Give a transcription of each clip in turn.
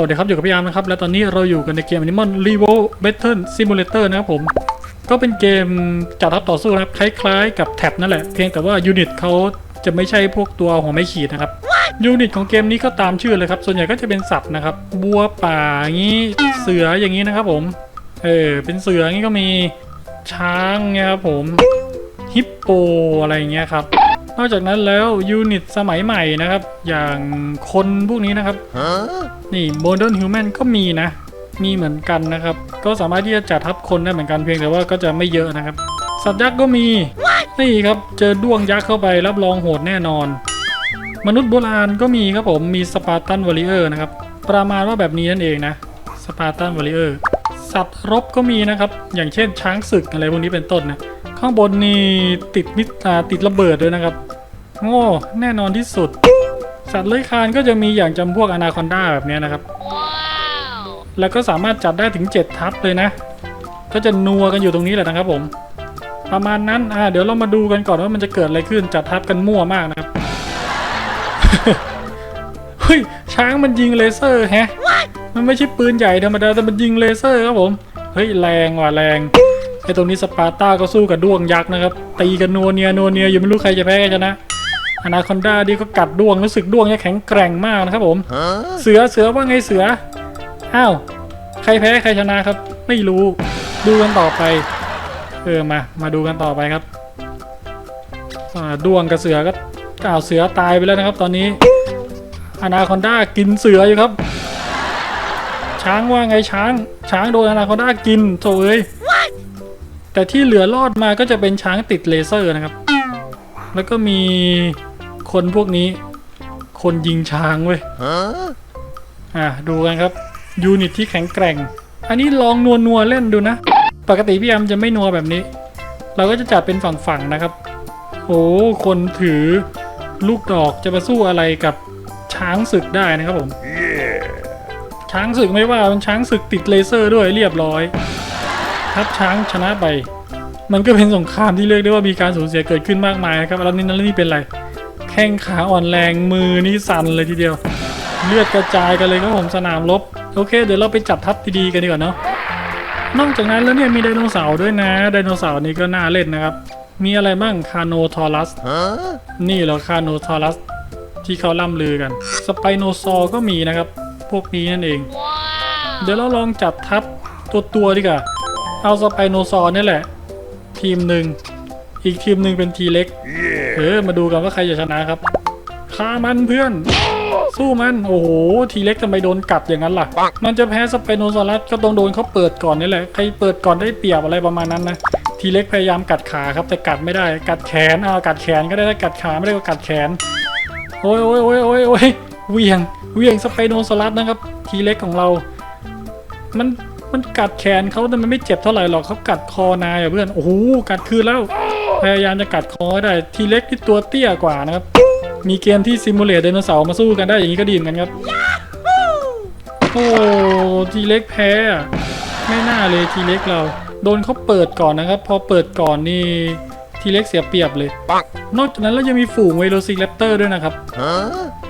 สวัสดีครับ อยู่กับพี่อาร์มนะครับ และตอนนี้เราอยู่กันในเกม Animal r e v o Battle Simulator นะครับผม ก็เป็นเกมจัดทัพต่อสู้นะครับ คล้ายๆกับแท็บนั่นแหละ เพียงแต่ว่ายูนิตเขาจะไม่ใช่พวกตัวหัวไม่ขีดนะครับ ยูนิตของเกมนี้ก็ตามชื่อเลยครับ ส่วนใหญ่ก็จะเป็นสัตว์นะครับ บัวป่าอย่างนี้ เสืออย่างนี้นะครับผม เออ เป็นเสืออย่างนี้ก็มี ช้างเนี่ยครับผม ฮิปโปอะไรอย่างเงี้ยครับ นอกจากนั้นแล้วยูนิตสมัยใหม่นะครับ อย่างคนพวกนี้นะครับ นี่ Modern Human ก็มีนะ มีเหมือนกันนะครับ ก็สามารถที่จะจัดทับคนได้เหมือนกันเพียงแต่ว่าก็จะไม่เยอะนะครับ สัตว์ยักษ์ก็มี นี่ครับ เจอด้วงยักษ์เข้าไปรับรองโหดแน่นอน มนุษย์โบราณก็มีครับผม มีสปาร์ตันวอริเออร์นะครับ ประมาณว่าแบบนี้นั่นเองนะ สปาร์ตันวอริเออร์ สัตว์รบก็มีนะครับ อย่างเช่นช้างศึกอะไรพวกนี้เป็นต้นนะ ข้างบนนี่ติดมิตาติดระเบิดด้วยนะครับ โง่แน่นอนที่สุด สัตว์เลื้อยคลานก็จะมีอย่างจำพวกอนาคอนดาแบบนี้นะครับ แล้วก็สามารถจัดได้ถึง 7 ทับเลยนะ ก็จะนัวกันอยู่ตรงนี้แหละนะครับผม ประมาณนั้นอ่าเดี๋ยวเรามาดูกันก่อนว่ามันจะเกิดอะไรขึ้นจัดทับกันมั่วมากนะครับ เฮ้ยช้างมันยิงเลเซอร์แฮะ มันไม่ใช่ปืนใหญ่ธรรมดาแต่มันยิงเลเซอร์ครับผม เฮ้ยแรงว่ะแรง ไอ้ตรงนี้สปาร์ต้าก็สู้กับด้วงยักษ์นะครับ ตีกันนัวเนียนัวเนียอยู่ไม่รู้ใครจะแพ้ใครชนะอนาคอนดาดีก็กัดด้วงรู้สึกด้วงจะแข็งแกร่งมากนะครับผม เสือเสือว่าไงเสืออ้าวใครแพ้ใครชนะครับ ไม่รู้ดูกันต่อไปเออมามาดูกันต่อไปครับอ่าด้วงกับเสือก็อ้าวเสือตายไปแล้วนะครับ ตอนนี้อนาคอนดากินเสืออยู่ครับ ช้างว่าไงช้าง ช้างโดนอนาคอนดากินโถเอ้ย แต่ที่เหลือรอดมาก็จะเป็นช้างติดเลเซอร์นะครับ แล้วก็มีคนพวกนี้ คนยิงช้างเว้ยอะดูกันครับ ยูนิตที่แข็งแกร่ง อันนี้ลองนัวนัวเล่นดูนะ ปกติพี่แอมจะไม่นัวแบบนี้ เราก็จะจัดเป็นฝั่งๆนะครับ โอ้คนถือลูกดอกจะมาสู้อะไรกับช้างศึกได้นะครับผม ช้างศึกไม่ว่ามันช้างศึกติดเลเซอร์ด้วยเรียบร้อย ทัพช้างชนะไป มันก็เป็นสงครามที่เรียกได้ว่ามีการสูญเสียเกิดขึ้นมากมายนะครับแล้วนี่นั่นนี่เป็นไร แข้งขาอ่อนแรงมือนี่สั่นเลยทีเดียว เลือดกระจายกันเลยครับผมสนามรบโอเค เดี๋ยวเราไปจัดทัพดีๆกันดีกว่าเนาะนอกจากนั้นแล้วเนี่ยมีไดโนเสาร์ด้วยนะไดโนเสาร์นี้ก็น่าเล่นนะครับ มีอะไรบ้างคาโนทอรัสนี่เหรอคาโนทอรัสที่เขาล่ำลือกัน สไปโนซอร์ก็มีนะครับ พวกนี้นั่นเอง เดี๋ยวเราลองจัดทัพตัวตัวๆดีกว่า เอาสไปโนซอร์นี่แหละ ทีมหนึ่ง อีกทีมหนึ่งเป็นทีเล็กเออมาดูกันว่าใครจะชนะครับฆ่ามันเพื่อน สู้มัน โอ้โห ทีเล็กทำไมโดนกัดอย่างนั้นล่ะ มันจะแพ้สไปโนซอรัสก็ต้องโดนเขาเปิดก่อนนี่แหละ ใครเปิดก่อนได้เปรียบอะไรประมาณนั้นนะ ทีเล็กพยายามกัดขาครับแต่กัดไม่ได้ กัดแขนเอากัดแขนก็ได้ถ้ากัดขาไม่ได้ก็กัดแขน โอ้ยโอ้ยโอ้ยโอ้ยโอ้ยเหวียงเหวียงสไปโนซอรัสนะครับ ทีเล็กของเรา มัน มันกัดแขนเขาแต่มันไม่เจ็บเท่าไหร่หรอกเขากัดคอนายอะเพื่อนโอ้โหกัดคืนแล้วพยายามจะกัดคอได้ทีเล็กที่ตัวเตี้ยกว่านะครับมีเกมที่ซิมูเลตไดโนเสาร์มาสู้กันได้อย่างนี้ก็ดีเหมือนกันครับโอ้ทีเล็กแพ้ไม่น่าเลยทีเล็กเรา โดนเขาเปิดก่อนนะครับ พอเปิดก่อนนี่ทีเล็กเสียเปรียบเลย นอกจากนั้นเรายังมีฝูงเวโรซิแรปเตอร์ด้วยนะครับ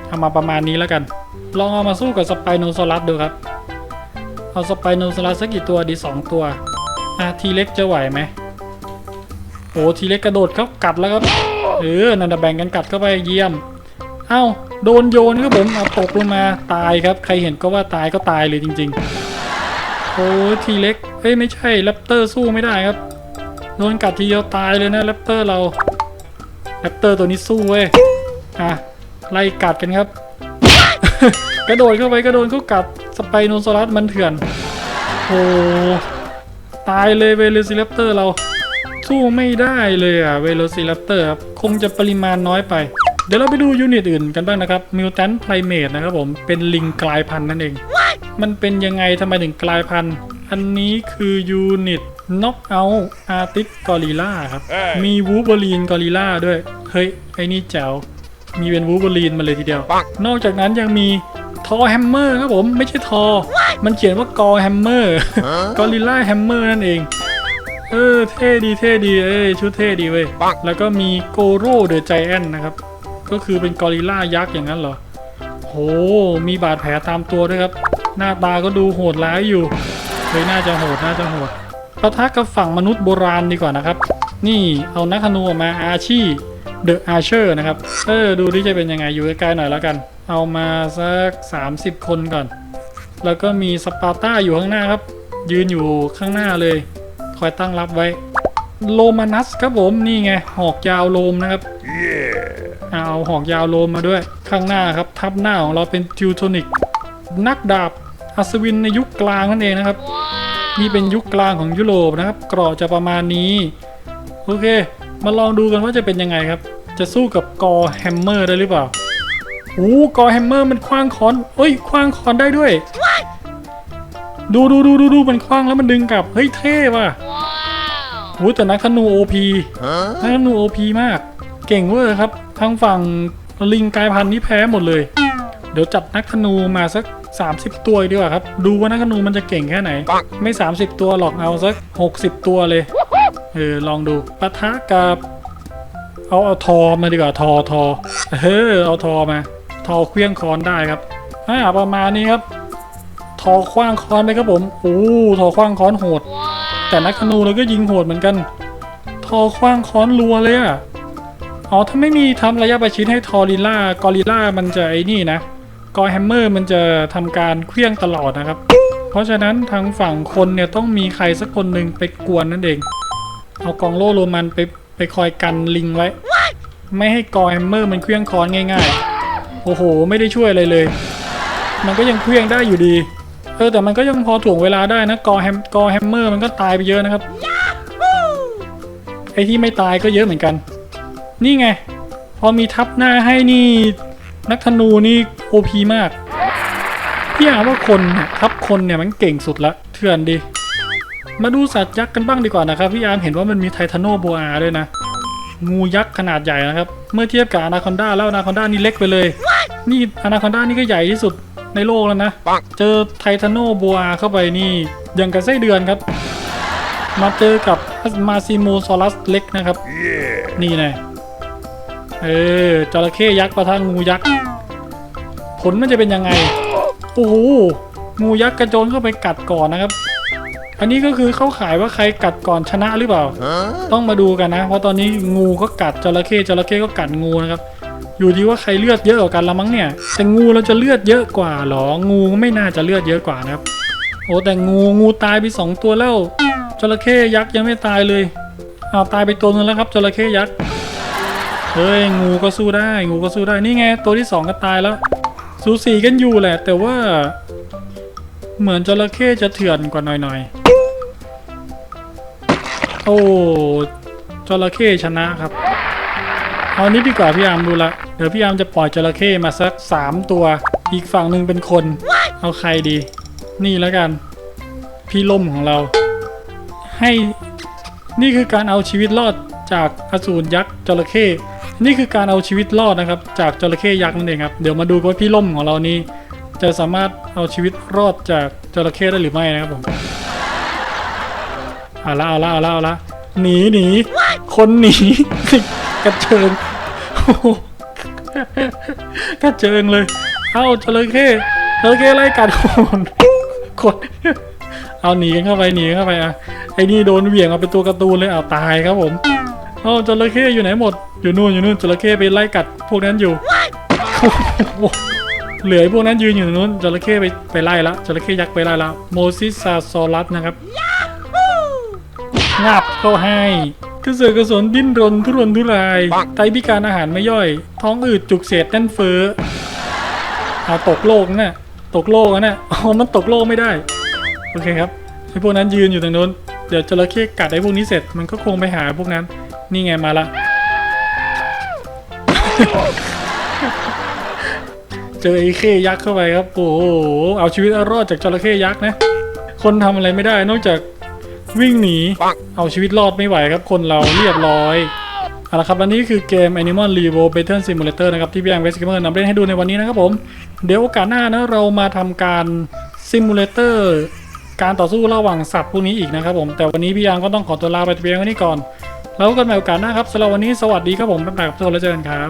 ทำมาประมาณนี้แล้วกัน ลองเอามาสู้กับสไปโนซอรัสดูครับ เอาสไปโนซอรัสสักกี่ตัวดีสองตัว อะทีเล็กจะไหวไหมโอ้ทีเล็กกระโดดเขากัดแล้วครับเออนันนะแบ่งกันกัดเข้าไปเยี่ยม เอ้าโดนโยนครับผมเอาตกลงมาตายครับ ใครเห็นก็ว่าตายก็ตายเลยจริง ๆ โอ้ทีเล็กเอ้ยไม่ใช่แรปเตอร์สู้ไม่ได้ครับโดนกัดทีเดียวตายเลยนะแรปเตอร์เราแรปเตอร์ตัวนี้สู้เว้ยอะไล่กัดกันครับ กระโดดเข้าไปกระโดดเขากัด สไปโนซอรัสมันเถื่อนโอ้ตายเลยเวโรซิแรปเตอร์เราสู้ไม่ได้เลยอะเวโรซิแรปเตอร์ครับคงจะปริมาณน้อยไป เดี๋ยวเราไปดูยูนิตอื่นกันบ้างนะครับมิวแทนไพรเมทนะครับผมเป็นลิงกลายพันธุ์นั่นเอง มันเป็นยังไงทำไมถึงกลายพันธุ์ อันนี้คือยูนิตน็อกเอาอาร์ติสกอริล่าครับ มีวูบอรีนกอริล่าด้วย เฮ้ย ไอ้นี่แจ๋วมีเป็นวูบอรีนมาเลยทีเดียว นอกจากนั้นยังมี ทอแฮมเมอร์ครับผมไม่ใช่ทอ มันเขียนว่ากอแฮมเมอร์กอริล่าแฮมเมอร์นั่นเอง เออเท่ดีเท่ดีเอ้ยชุดเท่ดีเว้ยแล้วก็มีโกโร่เดอะไจแอนนะครับ ก็คือเป็นกอริลล่ายักษ์อย่างนั้นเหรอโหมีบาดแผลตามตัวด้วยครับ หน้าตาก็ดูโหดร้ายอยู่เฮ้ยน่าจะโหดน่าจะโหดปะทะกับฝั่งมนุษย์โบราณดีกว่านะครับ นี่เอานักธนูออกมาอาชีเดอะอาร์เชอร์นะครับ เออ ดูที่จะเป็นยังไงอยู่ใกล้ๆหน่อยแล้วกัน เอามาสัก 30 คนก่อน แล้วก็มีสปาร์ต้าอยู่ข้างหน้าครับ ยืนอยู่ข้างหน้าเลย คอยตั้งรับไว้ โลมานัสครับผม นี่ไง หอกยาวโลมนะครับเอาหอกยาวโลมมาด้วย ข้างหน้าครับ ทับหน้าของเราเป็นทิวโทนิก นักดาบอัศวินในยุคกลางนั่นเองนะครับนี่เป็นยุคกลางของยุโรปนะครับกรอบจะประมาณนี้ โอเค มาลองดูกันว่าจะเป็นยังไงครับ จะสู้กับกอแฮมเมอร์ได้หรือเปล่า โอ้กอแฮมเมอร์มันคว้างค้อนเอ้ยคว้างค้อนได้ด้วย ดูดูดูดูดูมันคว้างแล้วมันดึงกลับ เฮ้ยเท่ว่ะโอ้แต่นักธนูโอพีนักธนูโอพีมาก เก่งเวอร์ครับ ทางฝั่งลิงกลายพันธุ์นี่แพ้หมดเลย เดี๋ยวจัดนักธนูมาสัก 30 ตัวดีกว่าครับ ดูว่านักธนูมันจะเก่งแค่ไหน ไม่ 30 ตัวหรอกเอาสัก 60 ตัวเลย เออลองดูปะทะกับ เอาเอาทอมาดีกว่าทอทอเออเอาทอมา ทอเคลี้ยงคอนได้ครับอ่าประมาณนี้ครับ ทอคว้างคอนเลยครับผมโอ้ทอคว้างคอนโหด แต่นักธนูเราก็ยิงโหดเหมือนกัน ทอคว้างคอนรัวเลยอะอ๋อถ้าไม่มีทำระยะประชิดให้ทอริล่ากอริล่ามันจะไอ้นี่นะกอแฮมเมอร์มันจะทำการเคลี้ยงตลอดนะครับ เพราะฉะนั้นทางฝั่งคนเนี่ยต้องมีใครสักคนหนึ่งไปกวนนั่นเอง เอากองโล่โรมันไปไปคอยกันลิงไว้ ไม่ให้กอแฮมเมอร์มันเคลี้ยงคอนง่าย ๆ โอ้โห ไม่ได้ช่วยอะไรเลย มันก็ยังเคลี้ยงได้อยู่ดี เออแต่มันก็ยังพอถ่วงเวลาได้นะกอแฮมกอแฮมเมอร์มันก็ตายไปเยอะนะครับไอที่ไม่ตายก็เยอะเหมือนกัน นี่ไง พอมีทับหน้าให้นี่ นักธนูนี่โอพีมากพี่อาว่าคนเนี่ยทับคนเนี่ยมันเก่งสุดละเถื่อนดี มาดูสัตว์ยักษ์กันบ้างดีกว่านะครับพี่อาร์มเห็นว่ามันมีไททานโนโบอาด้วยนะ งูยักษ์ขนาดใหญ่นะครับ เมื่อเทียบกับอนาคอนดาแล้วอนาคอนดานี่เล็กไปเลย นี่อนาคอนดานี่ก็ใหญ่ที่สุดในโลกแล้วนะ เจอไททานโนโบอาเข้าไปนี่ยังกับไส้เดือนครับ มาเจอกับมาซิโมซอรัสเล็กนะครับนี่ไงเออจระเข้ยักษ์ปะทะงูยักษ์ ผลมันจะเป็นยังไง โอ้โห งูยักษ์กระโจนเข้าไปกัดก่อนนะครับ อันนี้ก็คือเขาขายว่าใครกัดก่อนชนะหรือเปล่า ต้องมาดูกันนะ เพราะตอนนี้งูก็กัดจระเข้จระเข้ก็กัดงูนะครับ อยู่ที่ว่าใครเลือดเยอะกว่ากันละมั้งเนี่ย แต่งูเราจะเลือดเยอะกว่าหรอ งูไม่น่าจะเลือดเยอะกว่านะครับ โอ้แต่งูงูตายไปสองตัวแล้ว จระเข้ยักษ์ยังไม่ตายเลยอ้าตายไปตัวนึงแล้วครับ จระเข้ยักษ์ เฮ้ยงูก็สู้ได้ งูก็สู้ได้ นี่ไงตัวที่สองก็ตายแล้ว สูสีกันอยู่แหละ แต่ว่า เหมือนจระเข้จะเถื่อนกว่าหน่อยๆ โอ้จระเข้ชนะครับเอานี้ดีกว่าพี่ยามดูละ เดี๋ยวพี่ยามจะปล่อยจระเข้มาสักสามตัว อีกฝั่งหนึ่งเป็นคน เอาใครดี นี่แล้วกัน พี่ล่มของเรา ให้นี่คือการเอาชีวิตรอดจากอสูรยักษ์จระเข้นี่คือการเอาชีวิตรอดนะครับ จากจระเข้ยักษ์นั่นเองครับเดี๋ยวมาดูกันว่าพี่ล่มของเรานี้ จะสามารถเอาชีวิตรอดจากจระเข้ได้หรือไม่นะครับผมเอาละเอาละเอาละเอาละหนีหนีคนหนีกระเจิงโอ้โห กระเจิงเลย เอาจระเข้จระเข้ไล่กัดคนคนเอาหนีกันเข้าไปหนีกันเข้าไปอะไอ้นี่โดนเหวี่ยงเอาเป็นตัวการ์ตูนเลยเอาตายครับผมเอาจระเข้อยู่ไหนหมด อยู่นู่นอยู่นู่นจระเข้ไปไล่กัดพวกนั้นอยู่โอ้โหเหลือไอ้พวกนั้นยืนอยู่ตรงนู้นจระเข้ไปไปไล่ละจระเข้ยักษ์ไปไล่ละโมซิสซาซอรัสนะครับงับเข้าให้ก ระเสือกกระสนดิ้นรนทุรนทุราย ไตพิการอาหารไม่ย่อย ท้องอืดจุกเสียดแน่นเฟ้อเอาตกโลกนะ่ะตกโลกนะน่ะอ๋อมันตกโลกไม่ได้ โอเคครับไอ้พวกนั้นยืนอยู่ตรงนู้น เดี๋ยวจระเข้กัดไอ้พวกนี้เสร็จ มันก็คงไปหาพวกนั้น นี่ไงมาละ เจอไอ้เข้ยักษ์เข้าไปครับ โอ้โห เอาชีวิตรอดจากจระเข้ยักษ์นะ คนทำอะไรไม่ได้นอกจาก วิ่งหนี เอาชีวิตรอดไม่ไหวครับ คนเราเรียบร้อยเอาละครับและนี่คือเกม Animal Revo Battle Simulator นะครับที่พี่แองเวสเกมเมอร์นำเล่นให้ดูในวันนี้นะครับผม เดี๋ยวโอกาสหน้านะเรามาทำการซิมูเลเตอร์การต่อสู้ระหว่างสัตว์พวกนี้อีกนะครับผม แต่วันนี้พี่ยางก็ต้องขอตัวลาไปแต่เพียงเท่านี้ก่อน แล้วกันใหม่โอกาสหน้าครับสำหรับวันนี้สวัสดีครับผมบ๊ายบายครับทุกคนแล้วเจอกันครับ